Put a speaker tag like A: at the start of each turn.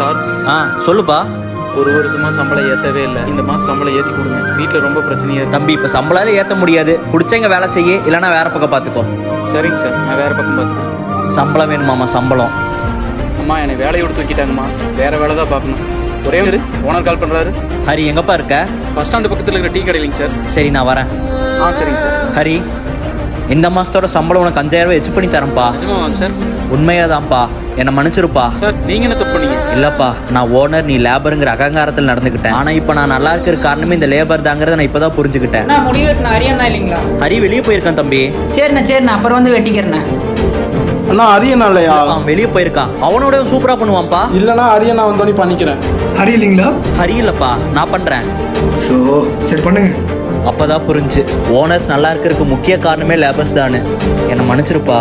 A: Sir.
B: ஆ சொல்லுப்பா.
A: ஒரு வருஷமா சம்பளம் ஏத்தவே இல்லை. இந்த மாசம் சம்பளம் ஏத்தி கொடுங்க. வீட்டுல ரொம்ப பிரச்சனையா இருக்கு.
B: தம்பி இப்போ சம்பளால ஏற்ற முடியாது. பிடிச்சவங்க வேலை செய்ய இல்லைன்னா வேற பக்கம் பார்த்துக்கோ
A: சரிங்க சார் நான் வேற பக்கம் பார்த்துக்கிறேன்
B: சம்பளம் வேணுமாம்மா சம்பளம்.
A: அம்மா என்னை வேலையை விட்டு தூக்கிட்டாங்கம்மா. வேற வேலை தான் பார்க்கணும். ஒரே ஒரு ஓனர் கால் பண்றாரு.
B: ஹரி எங்கப்பா இருக்க?
A: பஸ் ஸ்டாண்டு பக்கத்துல இருக்கிற டீ கடையிலைங்க சார்.
B: சரி நான் வரேன்.
A: ஆ சரிங்க சார்.
B: ஹரி இந்த மாசத்தோட சம்பளம் உனக்கு அஞ்சாயிரம் ரூபாய் எச்சு பண்ணி தரேன்ப்பா.
A: நிஜமா வாங்க சார்?
B: உண்மையாதான்ப்பா. என்னை மன்னிச்சிருப்பா.
A: சார் நீங்க என்ன தப்பு பண்ணீங்க?
B: இல்லப்பா நான் ஓனர் நீ லேபருங்கிற அகங்காரத்தில் நடந்துக்கிட்டேன். ஆனா இப்போ நான் நல்லா இருக்கிற காரணமே இந்த லேபர் தாங்கிறத நான் இப்பதான் புரிஞ்சுக்கிட்டேன்.
C: அண்ணா முடி வெட்டின அரியண்ணா இல்லைங்களா?
B: ஹரி வெளியே போயிருக்கான் தம்பி.
C: சரிண்ணா சரிண்ணா அப்புறம் வந்து வெட்டிக்கிறேண்ணா.
D: அண்ணா அரியண்ணா இல்லையா?
B: அவன் வெளியே போயிருக்கான். அவனோட சூப்பரா பண்ணுவான்ப்பா.
D: இல்லைண்ணா அரியண்ணா வந்தோடனே பண்ணிக்கிறேன்.
E: ஹரி இல்லைங்களா?
B: ஹரி இல்லப்பா நான் பண்றேன்.
E: ஸோ சரி பண்ணுங்க.
B: அப்பதான் புரிஞ்சு. ஓனர்ஸ் நல்லா இருக்கிறதுக்கு முக்கிய காரணமே லேபர்ஸ் தானு. என்னை மன்னிச்சிருப்பா.